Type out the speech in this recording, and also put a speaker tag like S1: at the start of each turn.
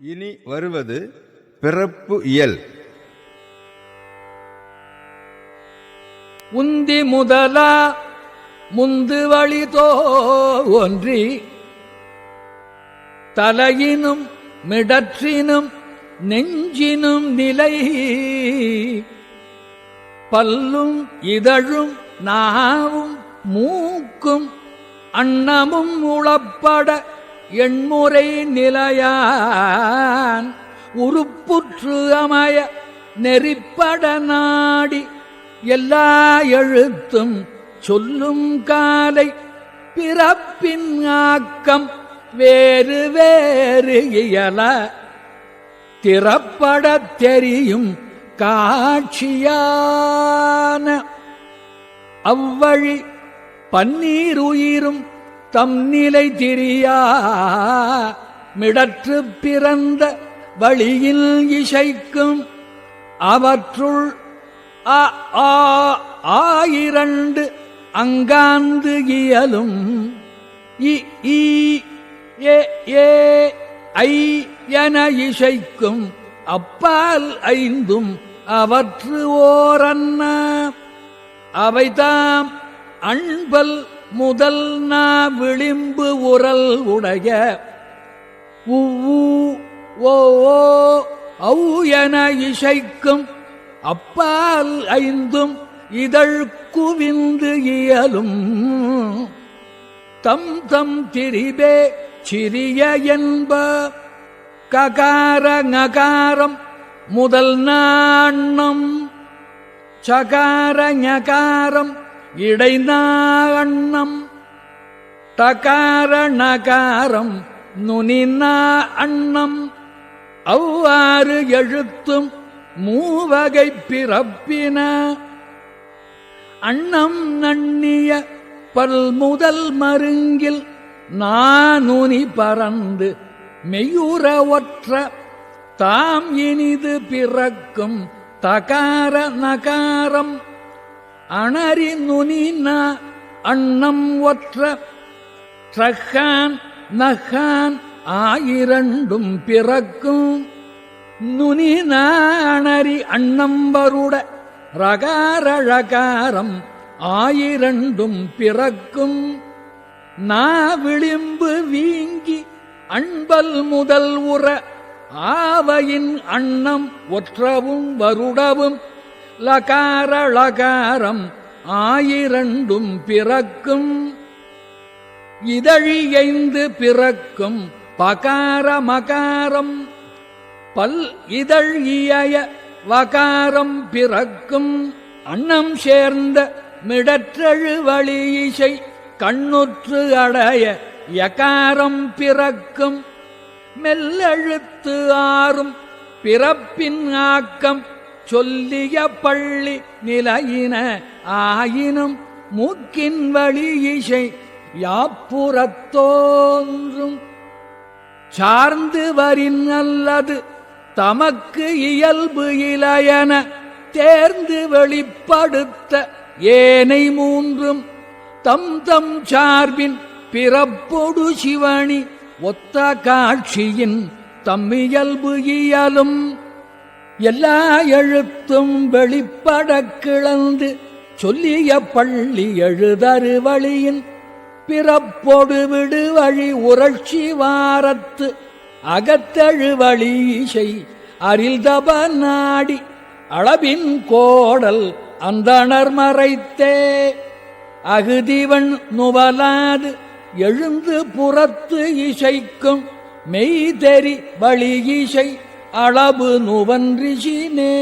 S1: இனி வருவது பிறப்பு இயல்.
S2: உந்தி முதலா முந்து வழிதோ ஒன்றி தலையினும் மிடற்றினும் நெஞ்சினும் நிலை பல்லும் இதழும் நாவும் மூக்கும் அன்னமும் உளப்பட எண்முறை நிலையான் உறுப்புற்று அமைய நெறிப்பட நாடி எல்லா எழுத்தும் சொல்லும் காலை பிறப்பின் ஆக்கம் வேறு வேறு இயல. திறப்பட தெரியும் காட்சியான அவ்வழி பன்னீருயிரும் தம் நிலை திரியா மிடற்று பிறந்த வழியில் இசைக்கும் அவற்றுள் அ ஆயிரண்டு அங்காந்து இயலும். இ ஏ ஐ என இசைக்கும் அப்பால் ஐந்தும் அவற்று ஓரன்ன அவைதாம் அன்பல் முதல் நா விளிம்பு உரல் உடைய உவ்வு ஓ ஔ என இசைக்கும் அப்பால் ஐந்தும் இதழ் குவிந்து இயலும். தம் தம் திரிபே சிறிய என்ப ககார நகாரம் முதல் நாண்ணம் சகார ஞகாரம் இடைநாண்ணம் தகார நகாரம் நுனினா அண்ணம் அவ்வாறு எழுத்தும் மூவகை பிறப்பின. அண்ணம் நண்ணிய பல்முதல் மருங்கில் நானுனி பறந்து மெய்யுற ஒற்ற தாம் இனிது பிறக்கும் தகார நகாரம் அணரி நுனினா அண்ணம் ஒற்ற ட்ரஹான் நகான் ஆயிரண்டும் பிறக்கும். நுனி அண்ணம் வருட ரகாரழகாரம் ஆயிரண்டும் பிறக்கும். நா விளிம்பு வீங்கி அன்பல் முதல் உற ஆவையின் அன்னம் ஒற்றவும் வருடவும் லகாரளகாரம் ஆயிரண்டும் பிறக்கும். இதழியைந்து பிறக்கும் பகார மகாரம் பல் இதழ் இயய வகாரம் பிறக்கும். அன்னம் சேர்ந்த மிடற்றழு வழி இசை கண்ணுற்று அடைய யகாரம் பிறக்கும். மெல்லெழுத்து ஆறும் பிறப்பின் ஆக்கம் சொல்லிய பள்ளி நிலையின ஆயினும் மூக்கின் வழி இசை யாப்புறத்தோன்றும். சார்ந்து வரின் அல்லது தமக்கு இயல்பு இளையன தேர்ந்து வெளிப்படுத்த ஏனை மூன்றும். தம் தம் சார்பின் பிறப்பொடு சிவனி ஒத்த காட்சியின் தம்மியல்பு இயலும். எல்லா எழுத்தும் வெளிப்பட கிளந்து சொல்லிய பள்ளி எழுதரு வழியின் பிறப்பொடு விடு வழி உரட்சி வாரத்து அகத்தழு வழி இசை அரில்தப நாடி அளவின் கோடல் அந்தணர் மறைத்தே. அகுதிவன் நுவலாது எழுந்து புறத்து இசைக்கும் மெய்தெறி வழி இசை அளவு நுவன்றிசினே